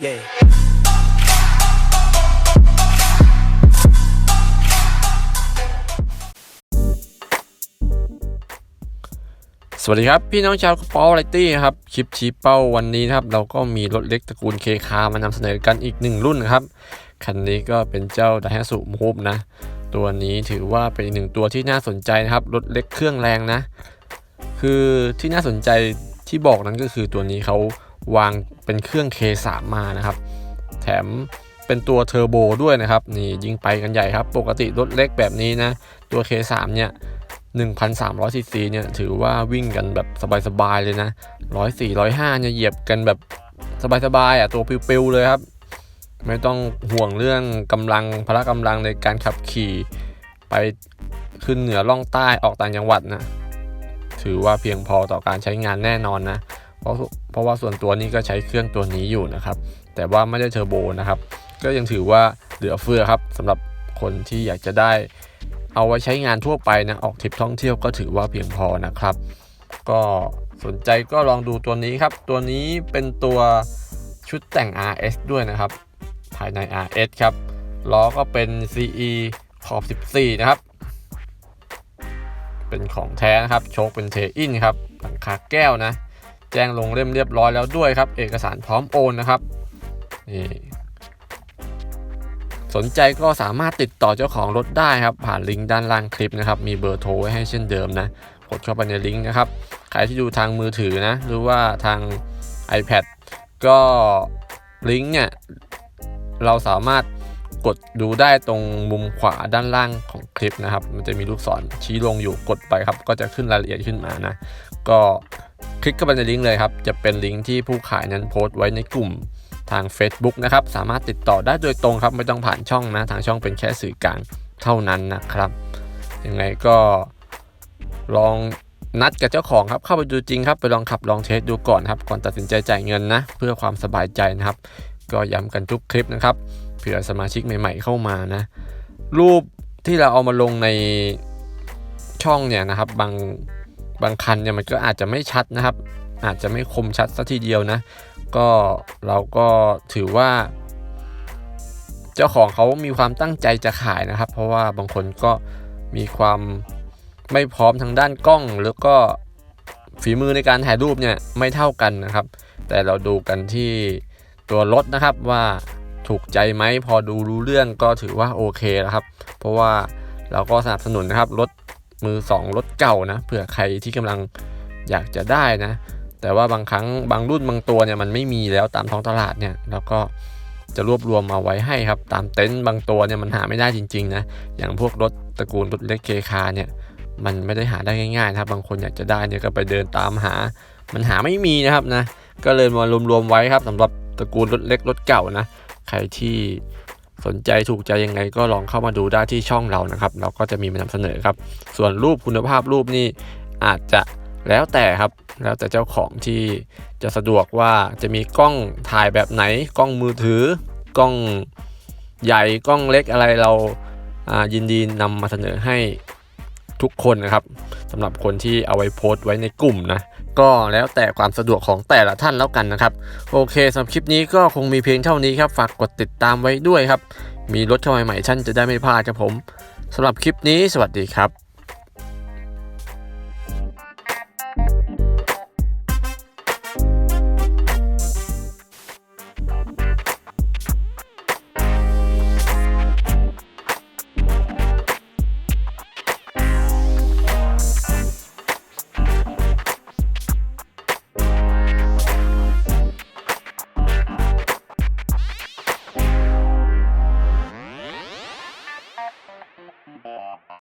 Yeah. สวัสดีครับ พี่น้องชาวกระเป๋าไรตี้ครับ คลิปชี้เป้าวันนี้นะครับ เราก็มีรถเล็กตระกูลเคคามานำเสนอกันอีกหนึ่งรุ่นนะครับ คันนี้ก็เป็นเจ้า d a i h a t s u Move นะ ตัวนี้ถือว่าเป็นอีกหนึ่งตัวที่น่าสนใจนะครับ รถเล็กเครื่องแรงนะ คือที่น่าสนใจที่บอกนั้นก็คือตัวนี้เขา วางเป็นเครื่อง K3 มานะครับ แถมเป็นตัวเทอร์โบด้วยนะครับ นี่ยิงไปกันใหญ่ครับ ปกติรถเล็กแบบนี้นะ ตัว K3 เนี่ย1,300ซีซีเนี่ยถือว่าวิ่งกันแบบสบายๆเลยนะ 104 105เนี่ยเหยียบกันแบบสบายๆอะตัวปิวๆเลยครับ ไม่ต้องห่วงเรื่องกำลังพละกำลังในการขับขี่ไปขึ้นเหนือล่องใต้ออกต่างจังหวัดนะ ถือว่าเพียงพอต่อการใช้งานแน่นอนนะ เพราะเพราะว่าส่วนตัวนี้ก็ใช้เครื่องตัวนี้อยู่นะครับ แต่ว่าไม่ได้เทอร์โบนะครับ ก็ยังถือว่าเหลือเฟือครับสำหรับคนที่อยากจะได้ เอาไว้ใช้งานทั่วไปนะออกทริปท่องเที่ยวก็ถือว่าเพียงพอนะครับ ก็สนใจก็ลองดูตัวนี้ครับ ตัวนี้เป็นตัวชุดแต่ง RS ด้วยนะครับ ภายใน RS ครับล้อก็เป็น CE ขอบ 14 นะครับ เป็นของแท้นะครับ โชคเป็นเทอินครับ หลังคาแก้วนะ แจ้งลงเล่มเรียบร้อยแล้วด้วยครับ เอกสารพร้อมโอนนะครับนี่สนใจก็สามารถติดต่อเจ้าของรถได้ครับ ผ่านลิงก์ด้านล่างคลิปนะครับ มีเบอร์โทรไว้ให้เช่นเดิมนะกดเข้าไปในลิงก์นะครับใครที่ดูทางมือถือนะ หรือว่าทาง iPad ก็ลิงก์เนี่ยเราสามารถกดดูได้ตรงมุมขวาด้านล่างของคลิปนะครับ มันจะมีลูกศรชี้ลงอยู่กดไปครับ ก็จะขึ้นรายละเอียดขึ้นมานะ ก็ คลิกเข้าไปในลิงก์เลยครับ จะเป็นลิงก์ที่ผู้ขายนั้นโพสต์ไว้ในกลุ่มทาง Facebook นะครับ สามารถติดต่อได้โดยตรงครับ ไม่ต้องผ่านช่องนะ ทางช่องเป็นแค่สื่อกลางเท่านั้นนะครับ ยังไงก็ลองนัดกับเจ้าของครับ เข้าไปดูจริงครับ ไปลองขับลองเทสดูก่อนครับ ก่อนตัดสินใจจ่ายเงินนะ เพื่อความสบายใจนะครับ ก็ย้ำกันทุกคลิปนะครับ เผื่อสมาชิกใหม่ ๆ เข้ามานะ รูปที่เราเอามาลงในช่องเนี่ยนะครับ บาง บางคันเนี่ยมันก็อาจจะไม่ชัดนะครับ อาจจะไม่คมชัดสัทีเดียวนะ ก็เราก็ถือว่า เจ้าของเขามีความตั้งใจจะขายนะครับ เพราะว่าบางคนก็มีความไม่พร้อมทางด้านกล้อง แล้วก็ฝีมือในการถ่ายรูปเนี่ยไม่เท่ากันนะครับ แต่เราดูกันที่ตัวรถนะครับว่าถูกใจไหมพอดูรู้เรื่องก็ถือว่าโอเคแล้วครับ เพราะว่าเราก็สนับสนุนนะครับรถ มือสองรถเก่านะเผื่อใครที่กำลังอยากจะได้นะ แต่ว่าบางครั้งบางรุ่นบางตัวเนี่ยมันไม่มีแล้วตามท้องตลาดเนี่ยเราก็จะรวบรวมมาไว้ให้ครับ ตามเต็นท์บางตัวเนี่ยมันหาไม่ได้จริงๆนะอย่างพวกรถตระกูลรถเล็กเคคาเนี่ยมันไม่ได้หาได้ง่ายๆนะครับบางคนอยากจะได้เนี่ยก็ไปเดินตามหา มันหาไม่มีนะครับนะก็เลยมารวมๆไว้ครับสำหรับตระกูลรถเล็กรถเก่านะใครที่ สนใจถูกใจยังไงก็ลองเข้ามาดูได้ที่ช่องเรานะครับ เราก็จะมีมานำเสนอครับ ส่วนรูปคุณภาพรูปนี่อาจจะแล้วแต่ครับ แล้วแต่เจ้าของที่จะสะดวกว่าจะมีกล้องถ่ายแบบไหน กล้องมือถือกล้องใหญ่กล้องเล็กอะไรเราายินดีนำมาเสนอให้ทุกคนนะครับสำหรับคนที่เอาไว้โพสต์ไว้ในกลุ่มนะ ก็แล้วแต่ความสะดวกของแต่ละท่านแล้วกันนะครับ โอเคสำหรับคลิปนี้ก็คงมีเพียงเท่านี้ครับ ฝากกดติดตามไว้ด้วยครับ มีรถเข้าใหม่ๆท่านจะได้ไม่พลาดครับผมสำหรับคลิปนี้สวัสดีครับ